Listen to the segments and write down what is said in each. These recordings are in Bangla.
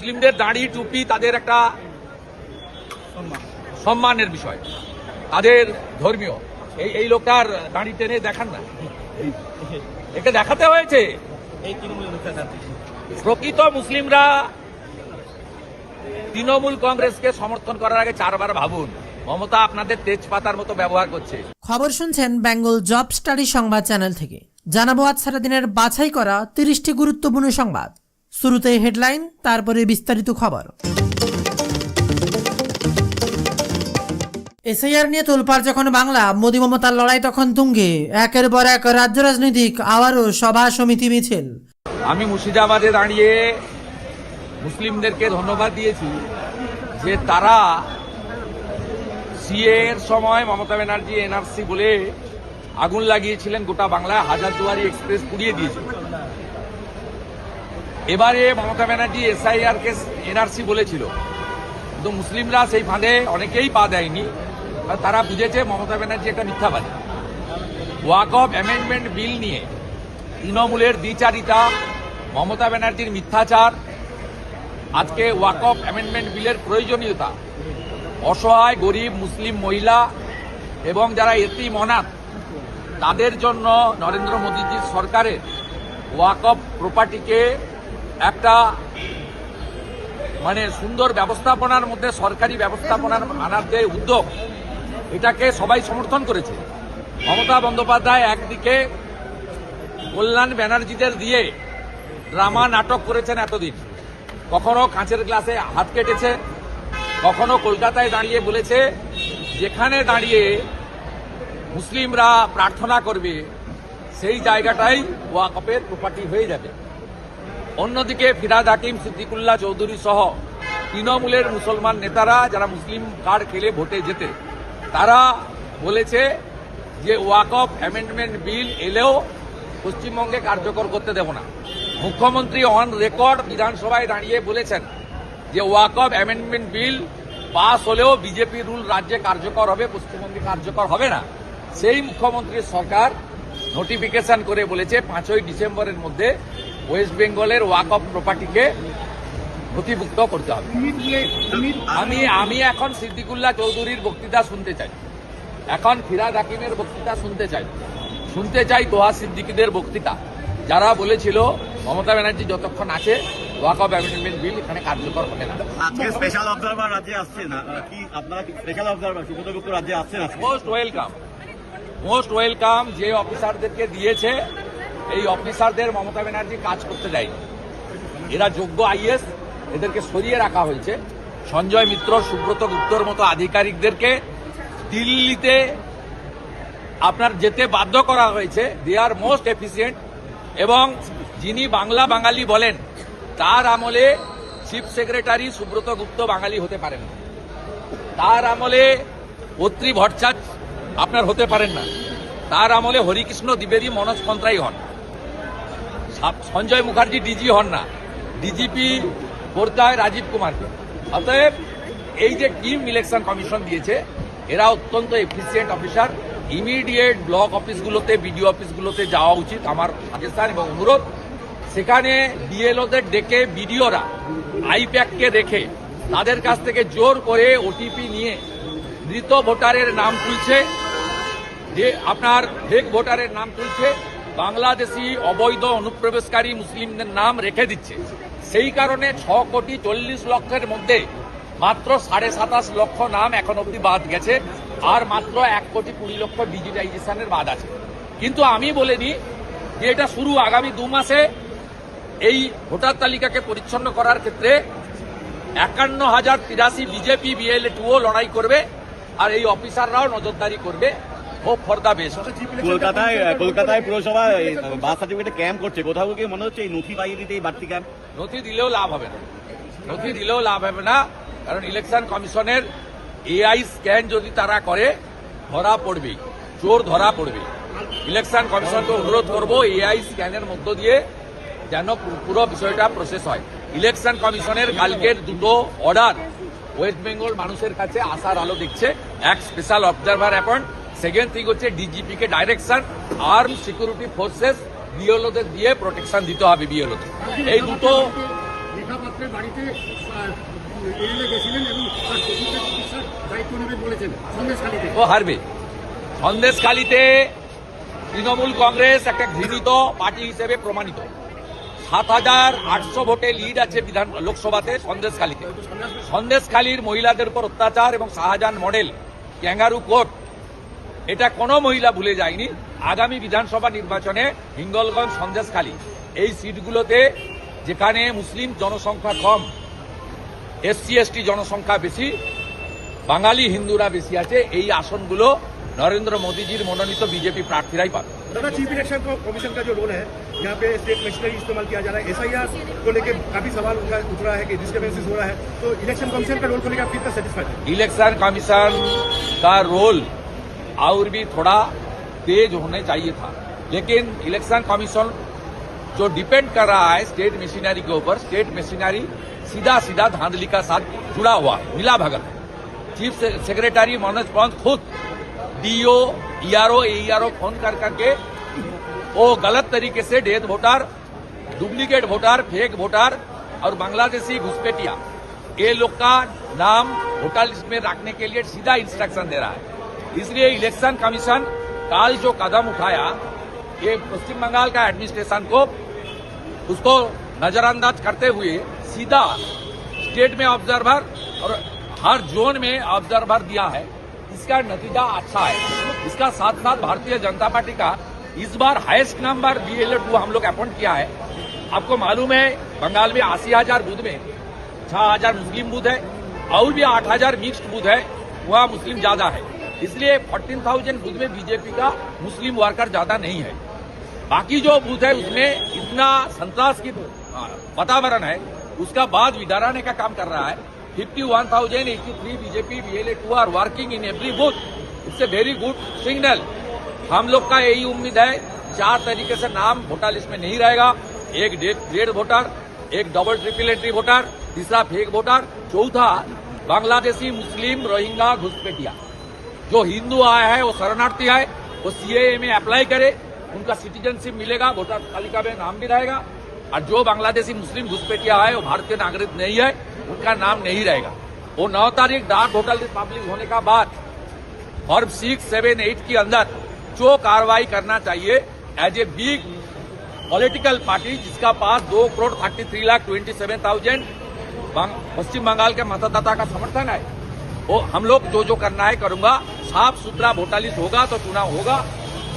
মুসলিমদের দাড়ি, টুপি তাদের একটা সম্মানের বিষয়। তাদের ধর্মীয়। এই এই লোকটার দাড়ি টেনে দেখান না। একে দেখাতে হয়েছে। প্রকৃত মুসলিমরা তৃণমূল কংগ্রেসকে সমর্থন করার আগে চারবার ভাবুন, মমতা আপনাদের তেজপাতার মতো ব্যবহার করছে। খবর শুনছেন বেঙ্গল জব স্টাডি সংবাদ চ্যানেল থেকে। জানাব আজ সারাদিনের বাছাই করা তিরিশটি গুরুত্বপূর্ণ সংবাদ। শুরুতে হেডলাইন, তারপরে বিস্তারিত খবর। এসআইআর নিয়ে তোলপাড় যখন বাংলা, মোদি মমতার লড়াই তখন তুঙ্গে। একের পর এক রাজ্য রাজনৈতিক, আবারও সভা সমিতি মিছিল। আমি মুর্শিদাবাদে দাঁড়িয়ে মুসলিমদেরকে ধন্যবাদ দিয়েছি যে তারা সিএ এর সময় মমতা ব্যানার্জি, এনআরসি বলে আগুন লাগিয়েছিলেন গোটা বাংলায়, হাজারদুয়ারি এক্সপ্রেস পুড়িয়ে দিয়েছিল। এবারে মমতা ব্যানার্জি এসআইআর কে এনআরসি বলেছিল। কিন্তু মুসলিমরা সেই ফাঁদে অনেকেই পা দেয়নি। তারা বুঝেছে মমতা ব্যানার্জি একটা মিথ্যাবাদী। ওয়াক অফ অ্যামেন্ডমেন্ট বিল নিয়ে তৃণমূলের দ্বিচারিতা, মমতা ব্যানার্জির মিথ্যাচার, আজকে ওয়াক অফ অ্যামেন্ডমেন্ট বিলের প্রয়োজনীয়তা, অসহায়, গরিব, মুসলিম, মহিলা এবং যারা এতিম, অনাথ, তাদের জন্য নরেন্দ্র মোদীজির সরকারের ওয়াক অফ প্রপার্টিকে একটা মানে সুন্দর ব্যবস্থাপনার মধ্যে, সরকারি ব্যবস্থাপনার আনার যে উদ্যোগ, এটাকে সবাই সমর্থন করেছে। মমতা বন্দ্যোপাধ্যায় একদিকে কল্যাণ ব্যানার্জিদের দিয়ে ড্রামা নাটক করেছেন এতদিন। কখনো কাঁচের গ্লাসে হাত কেটেছে, কখনো কলকাতায় দাঁড়িয়ে বলেছে, যেখানে দাঁড়িয়ে মুসলিমরা প্রার্থনা করবে, সেই জায়গাটাই ওয়াকফের প্রপার্টি হয়ে যাবে। অন্যদিকে ফিরাদ হাকিম সিদ্দিকুল্লাহ চৌধুরী সহ তৃণমূলের মুসলমান নেতারা, যারা মুসলিম কার্ড খেলে ভোটে যেতে তারা বলেছে যে ওয়াকফ অ্যামেন্ডমেন্ট বিল এলেও পশ্চিমবঙ্গে কার্যকর করতে দেব না। মুখ্যমন্ত্রী অন রেকর্ড বিধানসভায় দাঁড়িয়ে বলেছেন যে ওয়াকফ অ্যামেন্ডমেন্ট বিল পাস হলেও বিজেপি রুল রাজ্যে কার্যকর হবে, পশ্চিমবঙ্গে কার্যকর হবে না। সেই মুখ্যমন্ত্রীর সরকার নোটিফিকেশন করে বলেছে, পাঁচই ডিসেম্বরের মধ্যে ওয়েস্ট বেঙ্গলের ওয়াকফ প্রপার্টিকে নথিভুক্ত করতে হবে। আমি আমি এখন সিদ্দিকুল্লাহ চৌধুরীর বক্তৃতা শুনতে চাই। এখন ফিরাদ হাকিমের বক্তৃতা শুনতে চাই। শুনতে চাই দোহা সিদ্দিকীদের বক্তৃতা। যারা বলেছিল মমতা ব্যানার্জি যতক্ষণ আছে ওয়াকফ অ্যামেন্ডমেন্ট বিল এখানে কার্যকর হবে না। আজকে স্পেশাল অবজারভার রাজ্যে আসছেন আহ, কি আপনারা স্পেশাল অবজারভার সুব্রত গুপ্ত রাজ্যে আসছেন আজকে? মোস্ট ওয়েলকাম মোস্ট ওয়েলকাম যে অফিসারদেরকে দিয়েছে এই অফিসারদের মমতা ব্যানার্জি কাজ করতে দেয়নি। এরা যোগ্য আইএস, এদেরকে সরিয়ে রাখা হয়েছে। সঞ্জয় মিত্র, সুব্রত গুপ্তর মতো আধিকারিকদেরকে দিল্লিতে আপনার যেতে বাধ্য করা হয়েছে। দে আর মোস্ট এফিসিয়েন্ট এবং যিনি বাংলা বাঙালি বলেন, তার আমলে চিফ সেক্রেটারি সুব্রত গুপ্ত বাঙালি হতে পারেন না। তার আমলে অত্রি ভট্টাচার্য আপনার হতে পারেন না। তার আমলে হরিকৃষ্ণ দ্বিবেদী মনোজ কন্ত্রাই হন। সঞ্জয় মুখার্জি ডিজি হন না। ডিজিপি করতে হয় রাজীব কুমারকে। অতএব এই যে টিম ইলেকশন কমিশন দিয়েছে, এরা অত্যন্ত এফিসিয়েন্ট অফিসার ইমিডিয়েট ব্লক অফিসগুলোতে বিডিও অফিসগুলোতে যাওয়া উচিত আমার সাজেশন এবং অনুরোধ। সেখানে বিএলওদের ডেকে বিডিওরা আইপ্যাককে রেখে তাদের কাছ থেকে জোর করে ওটিপি নিয়ে মৃত ভোটারের নাম তুলছে। যে আপনার ফেক ভোটারের নাম তুলছে বাংলাদেশি অবৈধ অনুপ্রবেশকারী মুসলিমদের নাম রেখে দিচ্ছে। সেই কারণে ছ কোটি চল্লিশ লক্ষের মধ্যে মাত্র সাড়ে সাতাশ লক্ষ নাম এখন অবধি বাদ গেছে, আর মাত্র এক কোটি কুড়ি লক্ষ ডিজিটাইজেশনের বাদ আছে। কিন্তু আমি বলে দিই যে এটা শুরু আগামী দু মাসে এই ভোটার তালিকাকে পরিচ্ছন্ন করার ক্ষেত্রে একান্ন হাজার তিরাশি বিজেপি বিএলএ টুও লড়াই করবে, আর এই অফিসাররাও নজরদারি করবে। হোপ ফর দ্য বেস্ট কলকাতায় কলকাতায় পুরসভা বাস সার্টিফিকেটে ক্যাম্প করছে। কোথাও কি মনে হচ্ছে এই নথি পাইয়ে দিতে এই বাড়তি ক্যাম্প নথি দিলেও লাভ হবে না। নথি দিলেও লাভ হবে না কারণ ইলেকশন কমিশনের এআই স্ক্যান যদি তারা করে ধরা পড়বেই চোর ধরা পড়বে ইলেকশন কমিশনকে অনুরোধ করব এআই স্ক্যানের মধ্য দিয়ে যেন পুরো বিষয়টা প্রসেস হয়। ইলেকশন কমিশনের কালকের দুটো অর্ডার ওয়েস্ট বেঙ্গল মানুষের কাছে আসার আলো দেখছে। এক special observer appoint second thing হচ্ছে ডিজিপি কে ডাইরেকশন আর্ম সিকিউরিটি ফোর্সেস বিএলওদের দিয়ে প্রোটেকশন দিতে হবে বিএলওতে এই দুটো বাড়িতে ও হারবে। সন্দেশখালীতে তৃণমূল কংগ্রেস একটা ঘৃণিত পার্টি হিসেবে প্রমাণিত। সাত হাজার আটশো ভোটে লিড আছে বিধান লোকসভাতে সন্দেশখালীতে। সন্দেশখালীর মহিলাদের উপর অত্যাচার এবং শাহজাহান মডেল ক্যাঙ্গারু কোর্ট এটা কোনো মহিলা ভুলে যায়নি আগামী বিধানসভা নির্বাচনে হিঙ্গলগঞ্জ সন্দেশখালী এই সিটগুলোতে যেখানে মুসলিম জনসংখ্যা কম এসসি এসটি জনসংখ্যা বেশি বাঙালি হিন্দুরা বেশি আছে এই আসনগুলো নরেন্দ্র মোদীজির মনোনীত বিজেপি প্রার্থীরাই পাবে दादा चीफ इलेक्शन कमीशन का जो रोल है यहाँ पे स्टेट मशीनरी इस्तेमाल किया जा रहा है एसआईआर को लेकर काफी सवाल उनका उठ रहा है कि डिस्टर्बेंसेस हो रहा है तो इलेक्शन कमीशन का रोल को लेकर आप कितना सेटिस्फाइड है इलेक्शन कमीशन का रोल और भी थोड़ा तेज होने चाहिए था। लेकिन इलेक्शन कमीशन जो डिपेंड कर रहा है स्टेट मशीनरी के ऊपर स्टेट मशीनरी सीधा सीधा धांधली का साथ जुड़ा हुआ है, मिला भगत चीफ सेक्रेटरी मनोज पंत खुद डीओ ईआरओ एईआरओ फ़ोन कर करके वो गलत तरीके से death voter duplicate voter fake voter और बांग्लादेशी घुसपैठिया ये लोग का नाम वोटर लिस्ट में रखने के लिए सीधा इंस्ट्रक्शन दे रहा है। इसलिए इलेक्शन कमीशन काल जो कदम उठाया, ये पश्चिम बंगाल का एडमिनिस्ट्रेशन को उसको नजरअंदाज करते हुए सीधा स्टेट में ऑब्जर्वर और हर जोन में ऑब्जर्वर दिया है। इसका नतीजा अच्छा है। इसका साथ साथ भारतीय जनता पार्टी का इस बार highest number B L two हम लोग अपॉइंट किया है। आपको मालूम है, बंगाल में अस्सी हज़ार बूथ में छह हज़ार मुस्लिम बूथ है, और भी आठ हज़ार मिक्स्ड बूथ है, वहाँ मुस्लिम ज़्यादा है। इसलिए फोर्टीन थाउज़ेंड बूथ में बीजेपी का मुस्लिम वर्कर ज़्यादा नहीं है। बाकी जो बूथ है, उसमें इतना संतरास की वातावरण है, उसका बाद विदाराने का काम कर रहा है। Fifty one thousand eighty three BJP BLA two are working in every booth it's a very good signal हम लोग का यही उम्मीद है, चार तरीके से नाम वोटर लिस्ट में नहीं रहेगा। एक ग्रेड वोटर एक डबल ट्रिपल एंट्री वोटर तीसरा फेक वोटर चौथा बांग्लादेशी मुस्लिम रोहिंगा घुसपैठिया। जो हिंदू आया है, वो शरणार्थी आए, वो सीएए में अप्लाई करे, उनका सिटीजनशिप मिलेगा वोटर तालिका में नाम भी रहेगा, और जो बांग्लादेशी मुस्लिम घुसपैठिया है वो भारतीय नागरिक नहीं है उनका नाम नहीं रहेगा। वो नौ तारीख डाक होटल पब्लिक होने का बाद फॉर्म सिक्स सेवन एट के अंदर जो कार्रवाई करना चाहिए as a big political party जिसका पास दो crore thirty three lakh twenty seven thousand Paschim Bangal के मतदाता का समर्थन है, वो हम लोग जो जो करना है करूँगा। साफ सुथरा वोटर लिस्ट होगा तो चुनाव होगा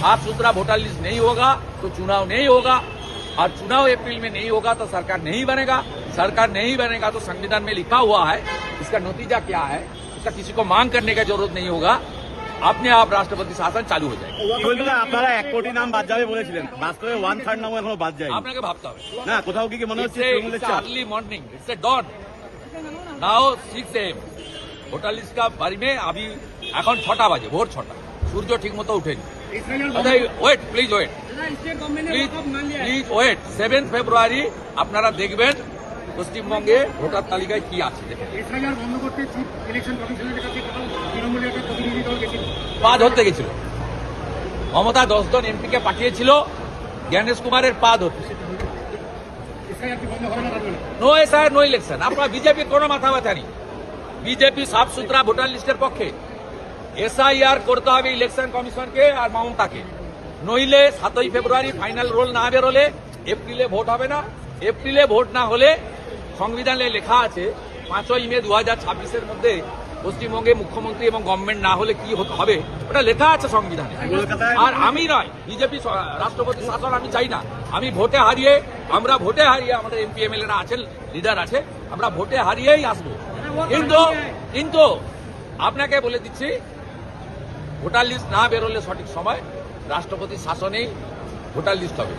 साफ सुथरा वोटर लिस्ट नहीं होगा तो चुनाव नहीं होगा और चुनाव अप्रैल में नहीं होगा तो सरकार नहीं बनेगा सरकार नहीं बनेगा तो संविधान में लिखा हुआ है इसका नतीजा क्या है इसका किसी को मांग करने की जरूरत नहीं होगा अपने आप राष्ट्रपति शासन चालू हो जाएगा কি বলছিলেন আপনারা এক কোটি নাম বাদ যাবে বলেছিলেন বাস্তবে ওয়ান থার্ড নামও এখনো বাদ যায়নি আপনাকে ভাবতে হবে না কোথাও কি কি মনে হচ্ছে তৃণমূলের চাপ early morning it's a dawn now six AM voter list का बारे में अभी এখন ছটা বাজে ভোর ছটা। সূর্য ঠিক মতো উঠেনি wait please wait please wait seven February আপনারা দেখবেন পশ্চিমবঙ্গে ভোটার তালিকায় কি আছে এসআইআর পা ধরতে গেছিল। মমতা দশজন এমপিকে পাঠিয়েছিল জ্ঞানেশ কুমারের পা ধরতে। এসআইআর না এসআর নো ইলেকশন আপনার বিজেপির কোনো মাথা ব্যথা নেই। বিজেপি সাফ সুতরা ভোটার লিস্টের পক্ষে। এসআইআর করতে হবে ইলেকশন কমিশনকে আর মমতাকে নইলে সাতই ফেব্রুয়ারি ফাইনাল রোল না বেরোলে এপ্রিলে ভোট হবে না। এপ্রিলে ভোট না হলে সংবিধানে লেখা আছে, পাঁচই মে দু হাজার ছাব্বিশের মধ্যে পশ্চিমবঙ্গে মুখ্যমন্ত্রী এবং গভর্নমেন্ট না হলে কি হতে হবে, ওটা লেখা আছে সংবিধানে। আর আমি নয়, বিজেপি রাষ্ট্রপতি শাসন আমি চাই না। আমি ভোটে হারিয়ে, আমরা ভোটে হারিয়ে আমাদের এমপি এমএলএ রা আছেন, লিডার আছে, আমরা ভোটে হারিয়েই আসব। কিন্তু কিন্তু আপনাকে বলে দিচ্ছি ভোটার লিস্ট না বেরোলে সঠিক সময় রাষ্ট্রপতি শাসনেই ভোটার লিস্ট হবে।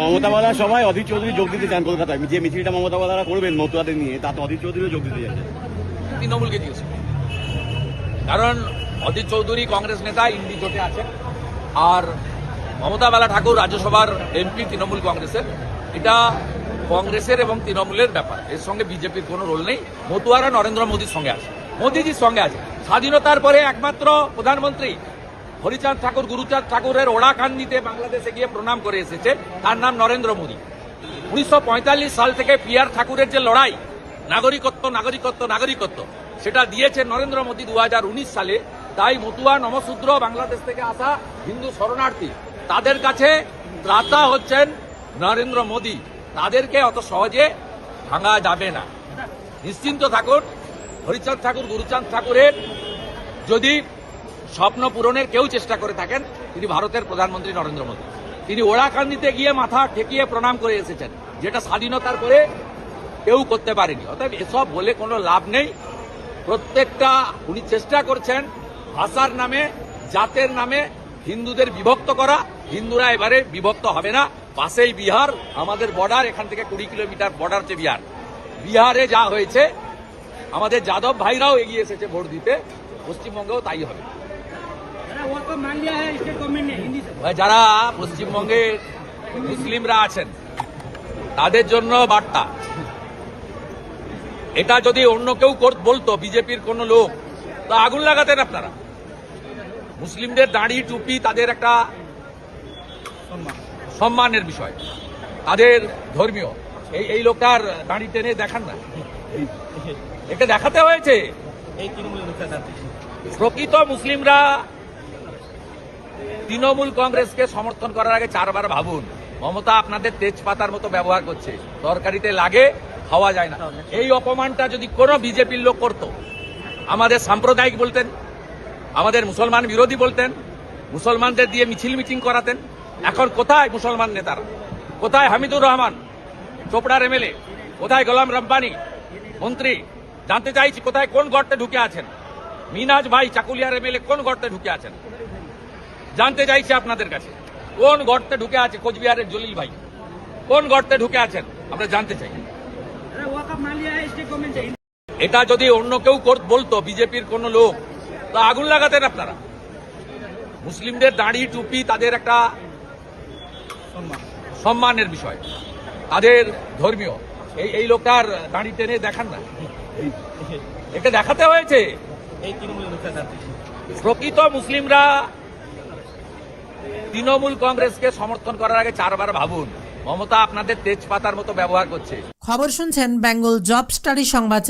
মমতা বলার সবাই অধীর চৌধুরী যোগ দিতে চান কলকাতায়। যে মিছিলটা মমতা বলারা করবেন মতুয়াদের নিয়ে তাতে অধীর চৌধুরীও যোগ দিতে যাচ্ছে। তৃণমূলকে দিয়েছে কারণ অধীর চৌধুরী কংগ্রেস নেতা ইন্ডি জোটে আছেন। আর মমতা বালা ঠাকুর রাজ্যসভার এমপি তৃণমূল কংগ্রেসের। এটা কংগ্রেসের এবং তৃণমূলের ব্যাপার। এর সঙ্গে বিজেপির কোনো রোল নেই। মতুয়ারা নরেন্দ্র মোদীর সঙ্গে আছে। মোদীজির সঙ্গে আছে। স্বাধীনতার পরে একমাত্র প্রধানমন্ত্রী হরিচাঁদ ঠাকুর, গুরুচাঁদ ঠাকুরের ওড়াকান্দিতে বাংলাদেশে গিয়ে প্রণাম করে এসেছে। তার নাম নরেন্দ্র মোদী। উনিশশো পঁয়তাল্লিশ সাল থেকে পি আর ঠাকুরের যে লড়াই, নাগরিকত্ব নাগরিকত্ব নাগরিকত্ব, সেটা দিয়েছে নরেন্দ্র মোদী দু হাজার উনিশ সালে। তাই মতুয়া নমশূদ্র বাংলাদেশ থেকে আসা হিন্দু শরণার্থী, তাদের কাছে ত্রাতা হচ্ছেন নরেন্দ্র মোদী। তাদেরকে অত সহজে ভাঙা যাবে না। নিশ্চিন্ত থাকুন, হরিচাঁদ ঠাকুর, গুরুচাঁদ ঠাকুরের যদি স্বপ্ন পূরণের কেউ চেষ্টা করে থাকেন, তিনি ভারতের প্রধানমন্ত্রী নরেন্দ্র মোদী। তিনি ওড়াকান্দিতে গিয়ে মাথা ঠেকিয়ে প্রণাম করে এসেছেন, যেটা স্বাধীনতার পরে কেউ করতে পারেনি। অতএব এসব বলে কোনো লাভ নেই। প্রত্যেকটা উনি চেষ্টা করছেন ভাষার নামে, জাতের নামে হিন্দুদের বিভক্ত করা। হিন্দুরা এবারে বিভক্ত হবে না। পাশেই বিহার, আমাদের বর্ডার, এখান থেকে কুড়ি কিলোমিটার বর্ডার হচ্ছে বিহার। বিহারে যা হয়েছে, আমাদের যাদব ভাইরাও এগিয়ে এসেছে ভোট দিতে। পশ্চিমবঙ্গেও তাই হবে। যারা পশ্চিমবঙ্গে মুসলিমরা আছেন তাদের জন্য বার্তা। এটা যদি অন্য কেউ বলতো বিজেপির কোন লোক তা আগুন লাগাতেন আপনারা। মুসলিমদের দাড়ি টুপি তাদের একটা সম্মানের বিষয়। তাদের ধর্মীয়। এই এই লোকটার দাঁড়ি টেনে দেখান না। এটা দেখাতে হয়েছে। প্রকৃত মুসলিমরা তৃণমূল কংগ্রেসকে সমর্থন করার আগে চারবার ভাবুন, মমতা আপনাদের তেজপাতার মতো ব্যবহার করছে, তরকারিতে লাগে, খাওয়া যায় না। এই অপমানটা যদি কোনো বিজেপির লোক করত, আমাদের সাম্প্রদায়িক বলতেন, আমাদের মুসলমান বিরোধী বলতেন, মুসলমানদের দিয়ে মিছিল মিটিং করাতেন, এখন কোথায় মুসলমান নেতারা? কোথায় হামিদুর রহমান, চোপড়ার এমএলএ? কোথায় গোলাম রব্বানি, মন্ত্রী? জানতে চাইছি কোথায় কোন গর্তে ঢুকে আছেন? মিনাজ ভাই চাকুলিয়ার এমএলএ কোন গর্তে ঢুকে আছেন? জানতে চাইছি আপনাদের কাছে। কোন গর্তে ঢুকে আছে কোচবিহারের জলিল ভাই? কোন গর্তে ঢুকে আছেন? আমরা জানতে চাই। এটা যদি অন্য কেউ বলতো বিজেপির কোন লোক তা আগুন লাগাতেন আপনারা। মুসলিমদের দাড়ি টুপি তাদের একটা সম্মানের বিষয়। তাদের ধর্মীয়। এই এই লোকটার দাঁড়ি টেনে দেখান না। এটা দেখাতে হয়েছে। প্রকৃত মুসলিমরা তৃণমূল কংগ্রেসকে সমর্থন করার আগে চারবার ভাবুন, মমতা আপনাদের তেজপাতার মতো ব্যবহার করছে। খবর শুনছেন বেঙ্গল জব স্টাডি সংবাদ